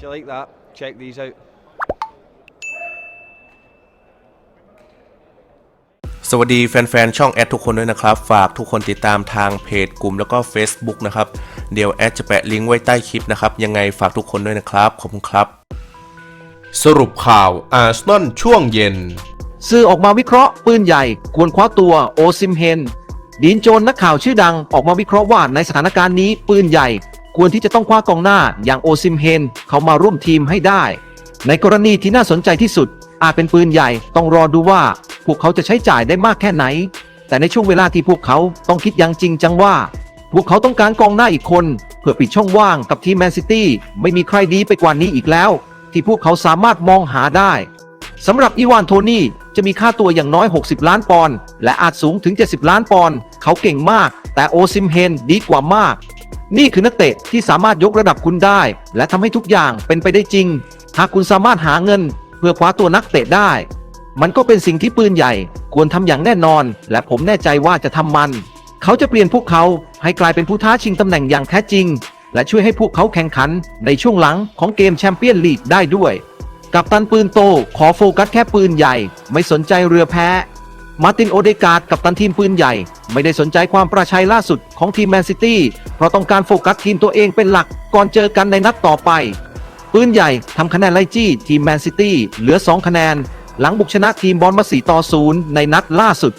If you like that, check these out. สวัสดีแฟนๆ ช่องแอดทุกคนด้วยนะครับ ฝากทุกคนติดตามทางเพจกลุ่มแล้วก็ Facebook นะครับ เดี๋ยวแอดจะแปะลิงก์ไว้ใต้คลิปนะครับ ยังไงฝากทุกคนด้วยนะครับ ขอบคุณครับ สรุปข่าวอาร์เซนอลช่วงเย็น สื่อออกมาวิเคราะห์ปืนใหญ่ควรคว้าตัวโอซิมเฮนดีนโจนนักข่าวชื่อดังออกมาวิเคราะห์ว่าในสถานการณ์นี้ปืนใหญ่ ควรที่จะต้องคว้ากองหน้าอย่างโอซิมเฮนเขามาร่วมทีมให้ได้ ในกรณีที่น่าสนใจที่สุด อาจเป็นปืนใหญ่ต้องรอดูว่า พวกเขาจะใช้จ่ายได้มากแค่ไหน แต่ในช่วงเวลาที่พวกเขาต้องคิดอย่างจริงจังว่า พวกเขาต้องการกองหน้าอีกคน เพื่อปิดช่องว่างกับทีมแมนซิตี้ไม่มีใครดีไปกว่านี้อีกแล้ว ที่พวกเขาสามารถมองหาได้สำหรับอีวานโทนี่จะมีค่าตัวอย่างน้อย 60 ล้านปอนด์และอาจสูงถึง 70 ล้านปอนด์เขาเก่งมาก แต่โอซิมเฮนดีกว่ามาก นี่คือนักเตะที่สามารถยกระดับคุณได้ และทำให้ทุกอย่างเป็นไปได้จริง หากคุณสามารถหาเงิน เพื่อคว้าตัวนักเตะได้ มันก็เป็นสิ่งที่ปืนใหญ่ ควรทำอย่างแน่นอน และผมแน่ใจว่าจะทำมัน เขาจะเปลี่ยนพวกเขาให้กลายเป็นผู้ท้าชิงตำแหน่งอย่างแท้จริง และช่วยให้พวกเขาแข่งขันในช่วงหลังของเกมแชมเปี้ยนลีกได้ด้วย กับตันปืนโตขอโฟกัสแค่ปืนใหญ่ ไม่สนใจเรือแพ้ มาร์ตินโอเดกาดกับตันทีมปืนใหญ่ ไม่ได้สนใจความประชัยล่าสุดของทีมแมนซิตี้เพราะต้องการโฟกัสทีมตัวเองเป็นหลักก่อนเจอกันในนัดต่อไป ปืนใหญ่ทำคะแนนไล่จี้ทีมแมนซิตี้เหลือ 2 คะแนน หลังบุกชนะทีมบอลมา4ต่อ0ในนัดล่าสุด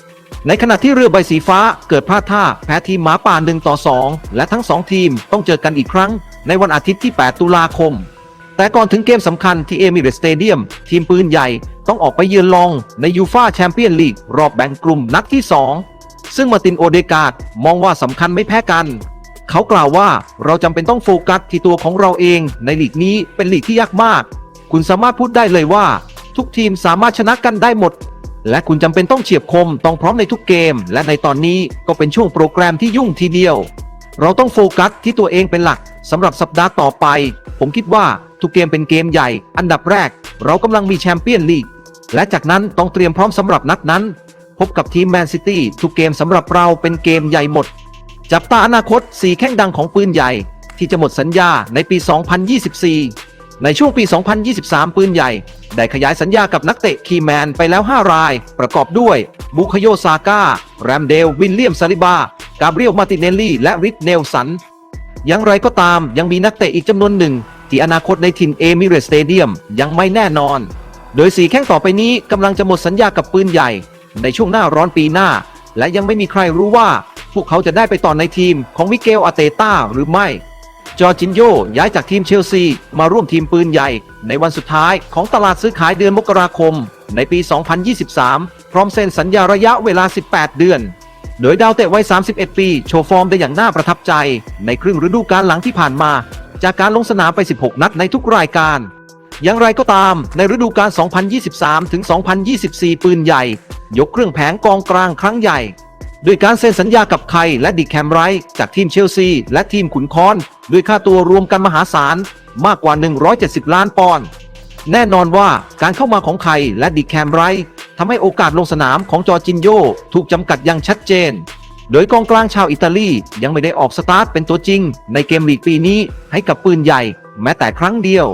ในขณะที่เรือใบสีฟ้าเกิดพลาดท่าแพ้ทีมหมาป่า1ต่อ 2 และทั้ง 2 ทีมต้องเจอกันอีกครั้ง ในวันอาทิตย์ที่ 8 ตุลาคมแต่ก่อนถึงเกมสำคัญที่เอมิเรตสเตเดียมทีมปืนใหญ่ ต้องออกไปเยือนลองในยูฟาแชมเปี้ยนลีกรอบแบ่งกลุ่มนัดที่ 2 ซึ่งมาตินโอเดกาดมองว่าสำคัญไม่แพ้กัน เขากล่าวว่าเราจำเป็นต้องโฟกัสที่ตัวของเราเองในลีกนี้เป็นลีกที่ยากมาก คุณสามารถพูดได้เลยว่า ทุกทีมสามารถชนะกันได้หมด และคุณจำเป็นต้องเฉียบคมต้องพร้อมในทุกเกม และในตอนนี้ก็เป็นช่วงโปรแกรมที่ยุ่งทีเดียว เราต้องโฟกัสที่ตัวเองเป็นหลักสำหรับสัปดาห์ต่อไป ผมคิดว่าทุกเกมเป็นเกมใหญ่ อันดับแรก เรากำลังมีแชมเปี้ยนลีก และจากนั้นต้องเตรียมพร้อมสำหรับนัดนั้น พบกับทีมแมนซิตี้ทุกเกมสำหรับเราเป็นเกมใหญ่หมด จับตาอนาคต4แข้งดังของปืนใหญ่ ที่จะหมดสัญญาในปี 2024 ในช่วงปี 2023 ปืนใหญ่ ได้ขยายสัญญากับนักเตะคีแมนไปแล้ว 5 ราย ประกอบด้วยบุคโยซาก้าแรมเดล วิลเลียมซาลิบา กาเบรียล มาติเนลลี่ และริกเนลสัน อย่างไรก็ตามยังมีนักเตะอีกจำนวนหนึ่ง ที่อนาคตในถิ่นเอมิเรตสเตเดียมยังไม่แน่นอน โดยสีแข้งต่อไปนี้กำลังจะหมดสัญญากับปืนใหญ่ ในช่วงหน้าร้อนปีหน้า และยังไม่มีใครรู้ว่า พวกเขาจะได้ไปต่อในทีมของมิเกลอาเตต้าหรือไม่ จอร์จินโยย้ายจากทีมเชลซีมาร่วมทีมปืนใหญ่ ในวันสุดท้ายของตลาดซื้อขายเดือนมกราคม ในปี 2023 พร้อมเซ็นสัญญาระยะเวลา 18 เดือนโดยดาวเตะวัย 31 ปี โชว์ฟอร์มได้อย่างน่าประทับใจ ในครึ่งฤดูกาลหลังที่ผ่านมา จากการลงสนามไป 16 นัดในทุกรายการ อย่างไรก็ตามในฤดูกาล 2023 ถึง 2024 ปืนใหญ่ ยกเครื่องแผงกองกลางครั้งใหญ่ ด้วยการเซ็นสัญญากับไคและดิแคมไรจากทีมเชลซี และทีมขุนคอนด้วยค่าตัวรวมกันมหาศาลมากกว่า 170 ล้านปอนด์แน่นอนว่าการเข้ามาของไคและดิแคมไรทำให้โอกาสลงสนามของจอจินโยถูกจำกัดอย่างชัดเจน โดยกองกลางชาวอิตาลียังไม่ได้ออกสตาร์ทเป็นตัวจริง ในเกมลีกปีนี้ให้กับปืนใหญ่ แม้แต่ครั้งเดียว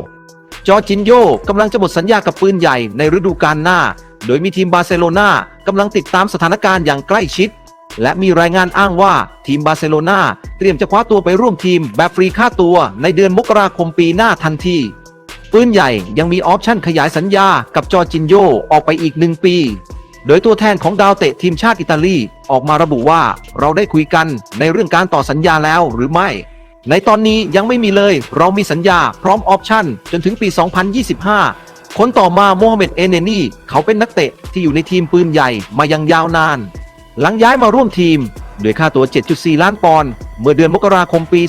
จอจินโยกำลังจะหมดสัญญากับปืนใหญ่ในฤดูกาลหน้า โดยมีทีมบาร์เซโลนากำลังติดตามสถานการณ์อย่างใกล้ชิด และมีรายงานอ้างว่าทีมบาร์เซโลนาเตรียมจะคว้าตัวไปร่วมทีมแบบฟรีค่าตัวในเดือนมกราคมปีหน้าทันทีปืนใหญ่ยังมีออปชั่นขยายสัญญากับจอจินโยออกไปอีกหนึ่งปี โดยตัวแทนของดาวเตะทีมชาติอิตาลีออกมาระบุว่าเราได้คุยกันในเรื่องการต่อสัญญาแล้วหรือไม่ ในตอนนี้ยังไม่มีเลย เรามีสัญญาพร้อมออปชั่น จนถึงปี 2025 คนต่อมาโมฮัมเหม็ดเอเนนีเขาเป็นนักเตะที่อยู่ในทีมปืนใหญ่มายังยาวนาน หลังย้ายมาร่วมทีมด้วยค่าตัว 7.4 ล้านปอนด์เมื่อเดือนมกราคมปี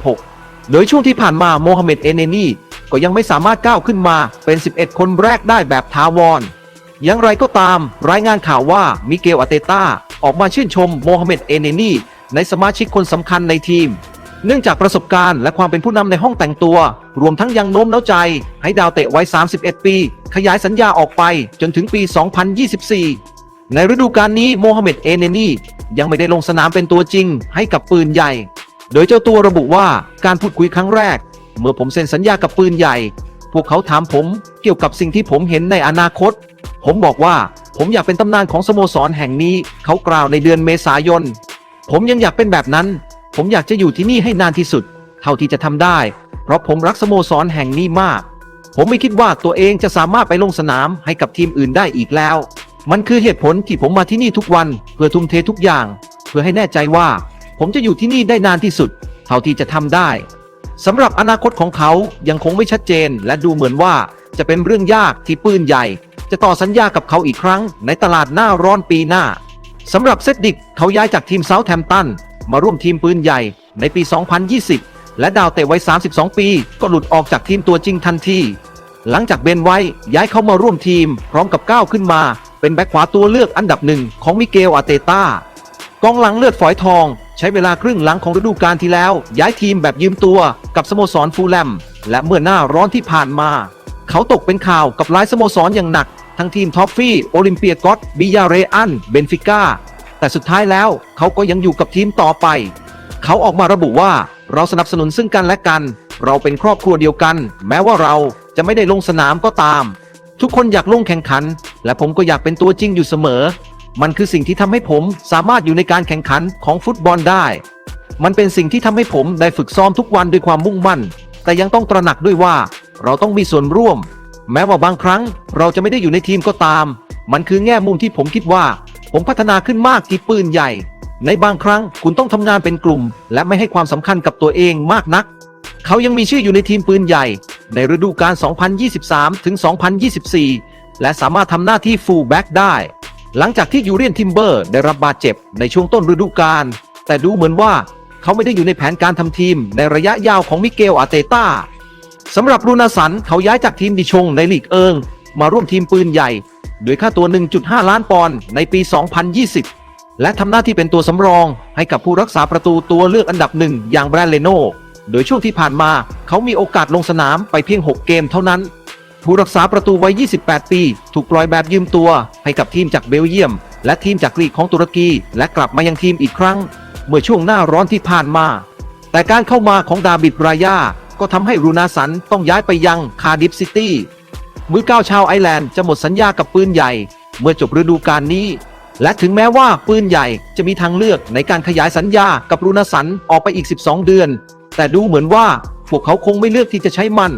2016 โดยช่วงที่ผ่านมาโมฮัมเหม็ดเอเนนีก็ยังไม่สามารถก้าวขึ้นมาเป็น 11 คนแรกได้แบบทาวร อย่างไรก็ตาม รายงานข่าวว่ามิเกลอาเตต้าออกมาชื่นชมโมฮัมเหม็ดเอเนนีในสมาชิกคนสำคัญในทีม เนื่องจากประสบการณ์และความเป็นผู้นำในห้องแต่งตัว รวมทั้งยังโน้มน้าวใจ ให้ดาวเตะไวัย31 ปี ขยายสัญญาออกไปจนถึงปี 2024 ในฤดูกาลนี้โมฮัมเหม็ดเอเนนียังไม่ได้ลงสนามเป็นตัวจริง ให้กับปืนใหญ่ โดยเจ้าตัวระบุว่าการพูดคุยครั้งแรก เมื่อผมเซ็นสัญญากับปืนใหญ่ พวกเขาถามผมเกี่ยวกับสิ่งที่ผมเห็นในอนาคต ผมบอกว่าผมอยากเป็นตำนานของสโมสรแห่งนี้ เขากล่าวในเดือนเมษายน ผมยังอยากเป็นแบบนั้น ผมอยากจะอยู่ที่นี่ให้นานที่สุด เท่าที่จะทำได้ เพราะผมรักสโมสรแห่งนี้มาก ผมไม่คิดว่าตัวเองจะสามารถไปลงสนามให้กับทีมอื่นได้อีกแล้ว มันคือเหตุผลที่ผมมาที่นี่ทุกวันเพื่อทุ่มเททุกอย่าง เพื่อให้แน่ใจว่า ผมจะอยู่ที่นี่ได้นานที่สุด เท่าที่จะทำได้สำหรับอนาคตของเขายังคงไม่ชัดเจน และดูเหมือนว่าจะเป็นเรื่องยากที่ปืนใหญ่ จะต่อสัญญากับเขาอีกครั้งในตลาดหน้าร้อนปีหน้าสำหรับเซดดิกเขาย้ายจากทีมเซาท์แฮมป์ตันมาร่วมทีมปืนใหญ่ในปี 2020 และดาวเตะวัย32 ปี ก็หลุดออกจากทีมตัวจริงทันที หลังจากเบนไว้ย้ายเข้ามาร่วมทีม พร้อมกับก้าวขึ้นมา เป็นแบ็คขวาตัวเลือกอันดับหนึ่งของมิเกลอาเตตากองหลังเลือดฝอยทอง ใช้เวลาครึ่งหลังของฤดูกาลที่แล้ว ย้ายทีมแบบยืมตัวกับสโมสรฟูลแลมและเมื่อหน้าร้อนที่ผ่านมา เขาตกเป็นข่าวกับหลายสโมสรอย่างหนัก ทั้งทีมท็อฟฟี่ โอลิมเปียกอสบิยาเรอัน เบนฟิก้า แต่สุดท้ายแล้วเขาก็ยังอยู่กับทีมต่อไป เขาออกมาระบุว่าเราสนับสนุนซึ่งกันและกัน เราเป็นครอบครัวเดียวกัน แม้ว่าเราจะไม่ได้ลงสนามก็ตาม ทุกคนอยากลงแข่งขัน และผมก็อยากเป็นตัวจริงอยู่เสมอ มันคือสิ่งที่ทำให้ผมสามารถอยู่ในการแข่งขันของฟุตบอลได้ มันเป็นสิ่งที่ทำให้ผมได้ฝึกซ้อมทุกวันด้วยความมุ่งมั่น แต่ยังต้องตระหนักด้วยว่า เราต้องมีส่วนร่วม แม้ว่าบางครั้งเราจะไม่ได้อยู่ในทีมก็ตาม มันคือแง่มุมที่ผมคิดว่า ผมพัฒนาขึ้นมากที่ปืนใหญ่ ในบางครั้งคุณต้องทำงานเป็นกลุ่ม และไม่ให้ความสำคัญกับตัวเองมากนัก เขายังมีชื่ออยู่ในทีมปืนใหญ่ ในฤดูกาล 2023 ถึง 2024 และสามารถทำหน้าที่ฟูลแบ็กได้ หลังจากที่ยูเรียนทิมเบอร์ได้รับบาดเจ็บในช่วงต้นฤดูกาลแต่ดูเหมือนว่าเขาไม่ได้อยู่ในแผนการทำทีมในระยะยาวของมิเกลอาเตต้า สำหรับรูนาสันเขาย้ายจากทีมดิชงในลีกเอิง มาร่วมทีมปืนใหญ่โดยค่าตัว 1.5 ล้านปอนด์ในปี 2020 และทำหน้าที่เป็นตัวสำรองให้กับผู้รักษาประตูตัวเลือกอันดับหนึ่งอย่างแบรนเลโนโดยช่วงที่ผ่านมาเขามีโอกาสลงสนามไปเพียง 6 เกมเท่านั้น ผู้รักษาประตูวัย 28 ปี ถูกปล่อยแบบยืมตัวให้กับทีมจากเบลเยียม และทีมจากลีกของตุรกี และกลับมายังทีมอีกครั้ง เมื่อช่วงหน้าร้อนที่ผ่านมา แต่การเข้ามาของดาบิดรายา ก็ทำให้รูนาสันต้องย้ายไปยังคาร์ดิฟซิตี้มือก้าวชาวไอร์แลนด์จะหมดสัญญากับปืนใหญ่ เมื่อจบฤดูกาลนี้ และถึงแม้ว่าปืนใหญ่จะมีทางเลือกในการขยายสัญญากับรูนาสันออกไปอีก 12 เดือน แต่ดูเหมือนว่าพวกเขาคงไม่เลือกที่จะใช้มัน